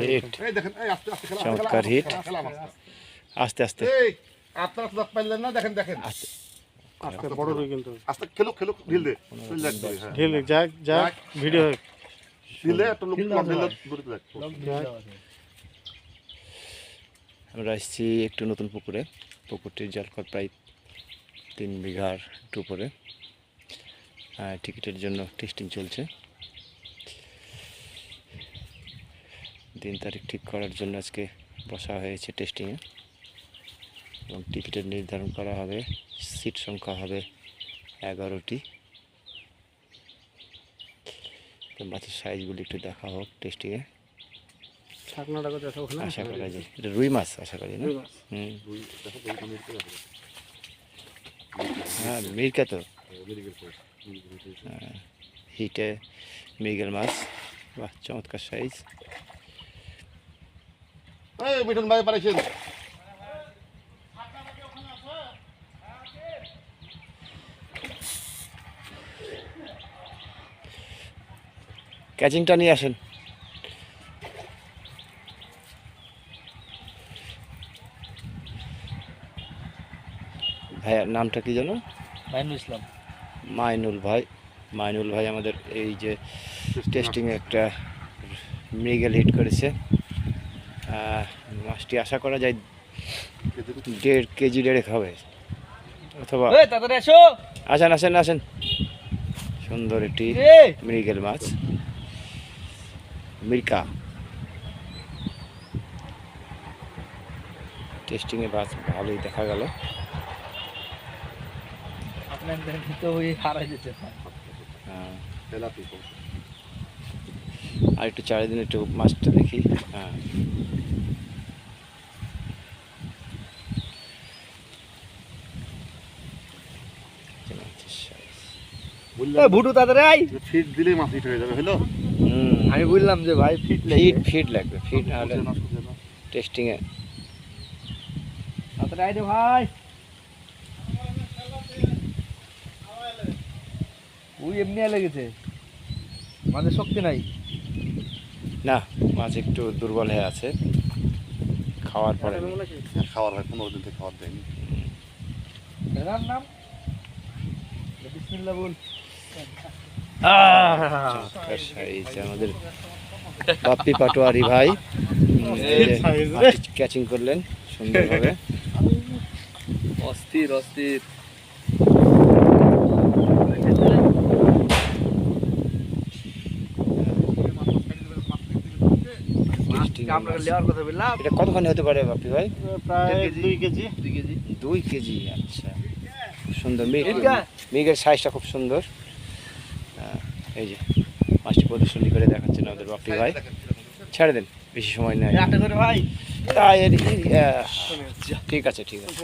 Hit. চমৎকার hit. আস্তে আস্তে। আপনারা তো দাঁত না দেখেন দেখেন। আস্তে। বড় রুই কিন্তু আস্তে খেলুক খেলুক ঢিল দে। ঢিল দেখ দূরে, হ্যাঁ। ঢিল যাক যাক ভিডিও একটা লোক দূরে আমরা এসেছি একটু নতুন পুকুরে। পুকুরটির জলকর প্রায় তিন বিঘার একটু উপরে। টিকিটের জন্য টেস্টিং চলছে। দিন তারিখ ঠিক করার জন্য আজকে বসা হয়েছে টেস্টিংয়ে এবং টিকিটের নির্ধারণ করা হবে সিট সংখ্যা হবে এগারোটি। তো মাছের সাইজগুলি একটু দেখা হোক টেস্টিংয়ে আশা করা যায়। এটা রুই মাছ আশা করি না? হুম। হ্যাঁ মির্কা তো। হ্যাঁ, হিটে মৃগেল মাছ। বাহ চমৎকার সাইজ এই মিঠুন ভাই পারেছেন। ক্যাচিংটা নিয়ে আসেন। ভাইয়ার নামটা কি জানো মাইনুল ইসলাম। মাইনুল ভাই। মাইনুল ভাই আমাদের এই যে টেস্টিংয়ে একটা মৃগেল হিট করেছে। মাছটি আশা করা যায় দেড় কেজি দেড়েক হবে। অথবা এই তাড়াতাড়ি এসো আসেন আসেন আসেন। সুন্দর একটি মৃগেল মাছ। মির্কা টেস্টিংয়ে মাছ ভালোই দেখা গেল। হ্যাঁ, আর একটু চারিদিন একটু মাছটা দেখি। হ্যাঁ যে মাছের size। বুঝলাম ভুটু আই ফিট দিলেই মাছ হিট হয়ে যাবে হলো আমি বললাম যে ভাই ফিট ফিট ফিট লাগবে ফিট হলে আই রে ভাই। ওই এমনি লেগেছে। মাঝে শক্তি নাই। না মাছ একটু দুর্বল হয়ে আছে। খাওয়ার পরে হ্যাঁ, খাওয়ার হয় পনেরো দিন থেকে খাওয়ার দেয়নি। নাম বিসমিল্লাহ বল। আমাদের বাপ্পি পাটোয়ারি ভাই ক্যাচিং করলেন সুন্দরভাবে। অস্থির অস্থির। Tasting আমরা লেওয়ার কথা বললাম। এটা কতখানি হতে পারে বাপ্পি ভাই? প্রায় কেজি। দুই কেজি। দুই কেজি। দুই কেজি আচ্ছা। সুন্দর। মিগ এদিকে মিগের সাইজটা খুব সুন্দর। এই যে মাছটি প্রদর্শনী করে দেখাচ্ছেন ওদের বাপি ভাই। ছেড়ে দেন বেশি সময় নেই ভাই। তাই এর- ঠিক আছে ঠিক আছে।